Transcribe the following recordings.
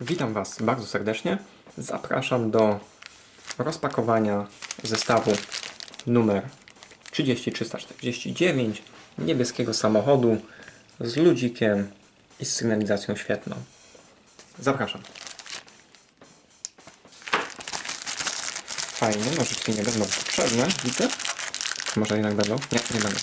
Witam Was bardzo serdecznie. Zapraszam do rozpakowania zestawu numer 30349 niebieskiego samochodu z ludzikiem i z sygnalizacją świetną. Zapraszam. Fajnie, nożyczki nie będą potrzebne, widzę. Może jednak będą? Nie, nie będą.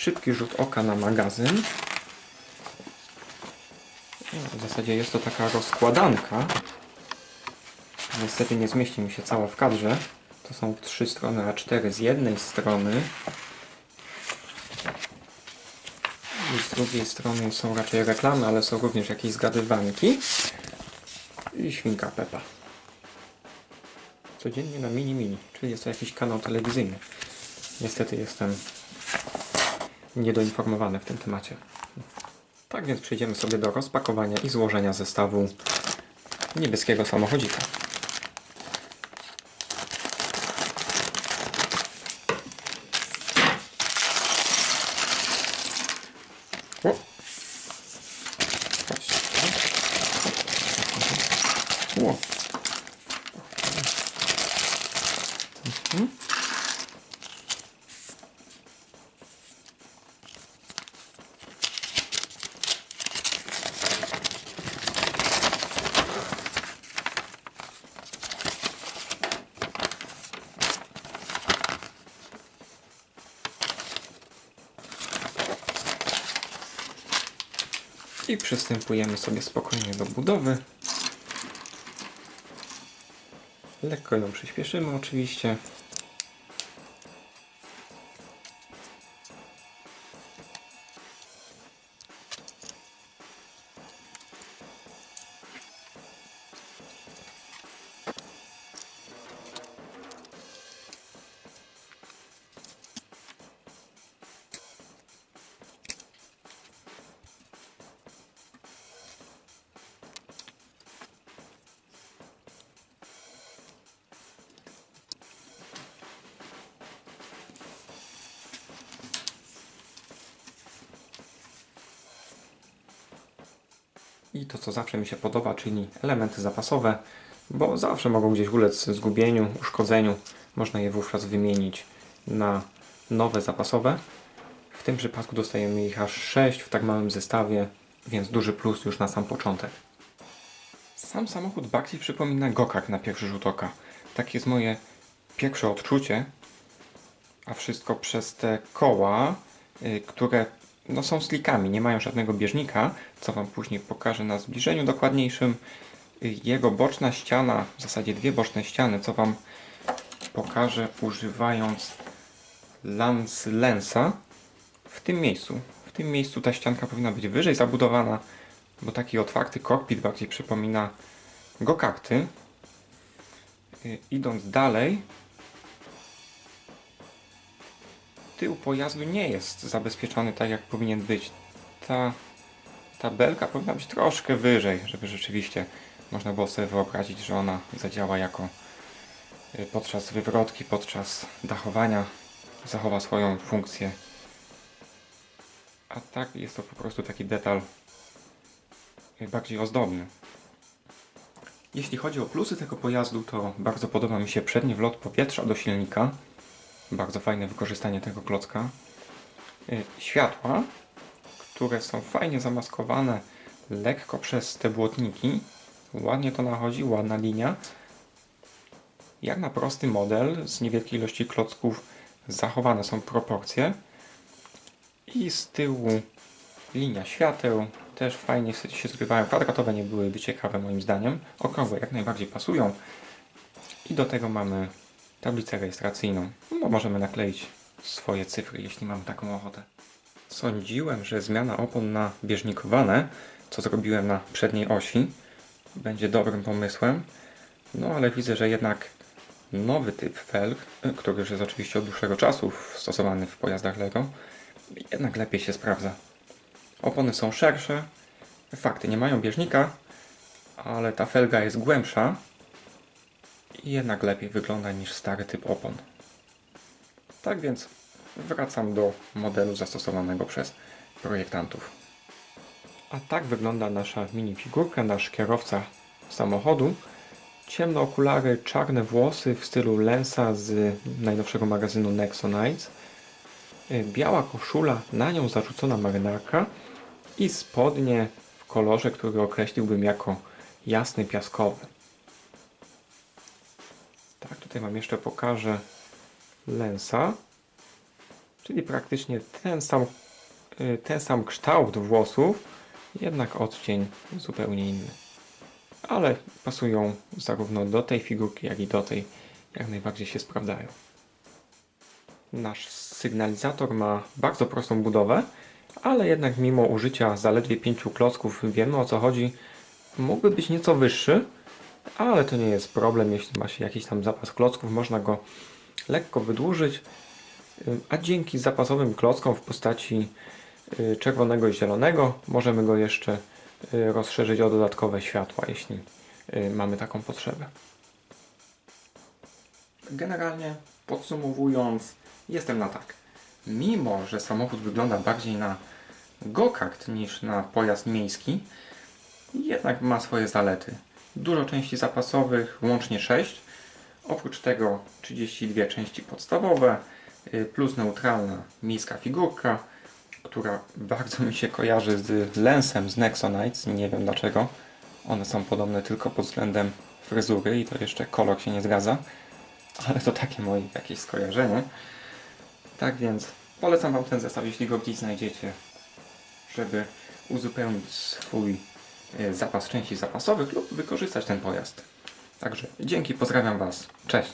Szybki rzut oka na magazyn. No, W zasadzie jest to taka rozkładanka. Niestety nie zmieści mi się cała w kadrze. To są trzy strony A4 z jednej strony. I z drugiej strony są raczej reklamy, ale są również jakieś zgadywanki. I świnka Pepa. Codziennie na mini mini, czyli jest to jakiś kanał telewizyjny. Niestety jestem niedoinformowany w tym temacie. Tak więc przejdziemy sobie do rozpakowania i złożenia zestawu niebieskiego samochodzika. O! I przystępujemy sobie spokojnie do budowy. Lekko ją przyspieszymy oczywiście. I to, co zawsze mi się podoba, czyli elementy zapasowe, bo zawsze mogą gdzieś ulec zgubieniu, uszkodzeniu. Można je wówczas wymienić na nowe zapasowe. W tym przypadku dostajemy ich aż 6 w tak małym zestawie, więc duży plus już na sam początek. Sam samochód bardziej przypomina gokart na pierwszy rzut oka. Takie jest moje pierwsze odczucie, a wszystko przez te koła, y, które no, są slikami, nie mają żadnego bieżnika, co Wam później pokażę na zbliżeniu dokładniejszym. Jego boczna ściana, w zasadzie dwie boczne ściany, co Wam pokażę używając lens lensa w tym miejscu. W tym miejscu ta ścianka powinna być wyżej zabudowana, bo taki otwarty kokpit bardziej przypomina go-karty. Y, Idąc dalej, tył pojazdu nie jest zabezpieczony tak, jak powinien być. Ta, ta belka powinna być troszkę wyżej, żeby rzeczywiście można było sobie wyobrazić, że ona zadziała jako y, podczas wywrotki, podczas dachowania zachowa swoją funkcję. A tak jest to po prostu taki detal y, bardziej ozdobny. Jeśli chodzi o plusy tego pojazdu, to bardzo podoba mi się przedni wlot powietrza do silnika. Bardzo fajne wykorzystanie tego klocka. Y, Światła, które są fajnie zamaskowane lekko przez te błotniki. Ładnie to nachodzi, ładna linia. Jak na prosty model z niewielkiej ilości klocków zachowane są proporcje. I z tyłu linia świateł też fajnie się zgrywają. Kwadratowe nie byłyby ciekawe moim zdaniem. Okrągłe jak najbardziej pasują. I do tego mamy tablicę rejestracyjną. No, możemy nakleić swoje cyfry, jeśli mamy taką ochotę. Sądziłem, że zmiana opon na bieżnikowane, co zrobiłem na przedniej osi, będzie dobrym pomysłem. No ale widzę, że jednak nowy typ felg, y, który już jest oczywiście od dłuższego czasu stosowany w pojazdach Lego, jednak lepiej się sprawdza. Opony są szersze, fakty nie mają bieżnika, ale ta felga jest głębsza i jednak lepiej wygląda niż stary typ opon. Tak więc wracam do modelu zastosowanego przez projektantów. A tak wygląda nasza minifigurka, nasz kierowca samochodu. Ciemne okulary, czarne włosy w stylu Lensa z najnowszego magazynu Nexonites. Y, Biała koszula, na nią zarzucona marynarka i spodnie w kolorze, który określiłbym jako jasny piaskowy. Tutaj Wam jeszcze pokażę Lensa, czyli praktycznie ten sam, y, ten sam kształt włosów, jednak odcień zupełnie inny. Ale pasują zarówno do tej figurki, jak i do tej, jak najbardziej się sprawdzają. Nasz sygnalizator ma bardzo prostą budowę, ale jednak mimo użycia zaledwie pięciu klocków wiemy o co chodzi. Mógłby być nieco wyższy, ale to nie jest problem, jeśli ma się jakiś tam zapas klocków, można go lekko wydłużyć, a dzięki zapasowym klockom w postaci y, czerwonego i zielonego możemy go jeszcze y, rozszerzyć o dodatkowe światła, jeśli y, mamy taką potrzebę. Generalnie podsumowując, jestem na tak. Mimo, że samochód wygląda bardziej na go-kart niż na pojazd miejski, jednak ma swoje zalety. Dużo części zapasowych, łącznie 6. Oprócz tego 32 części podstawowe, y, plus neutralna miejska figurka, która bardzo mi się kojarzy z Lensem z Nexonites. Nie wiem dlaczego. One są podobne tylko pod względem fryzury i to jeszcze kolor się nie zgadza. Ale to takie moje jakieś skojarzenie. Tak więc polecam Wam ten zestaw, jeśli go gdzieś znajdziecie, żeby uzupełnić swój zapas części zapasowych lub wykorzystać ten pojazd. Także dzięki, pozdrawiam Was. Cześć.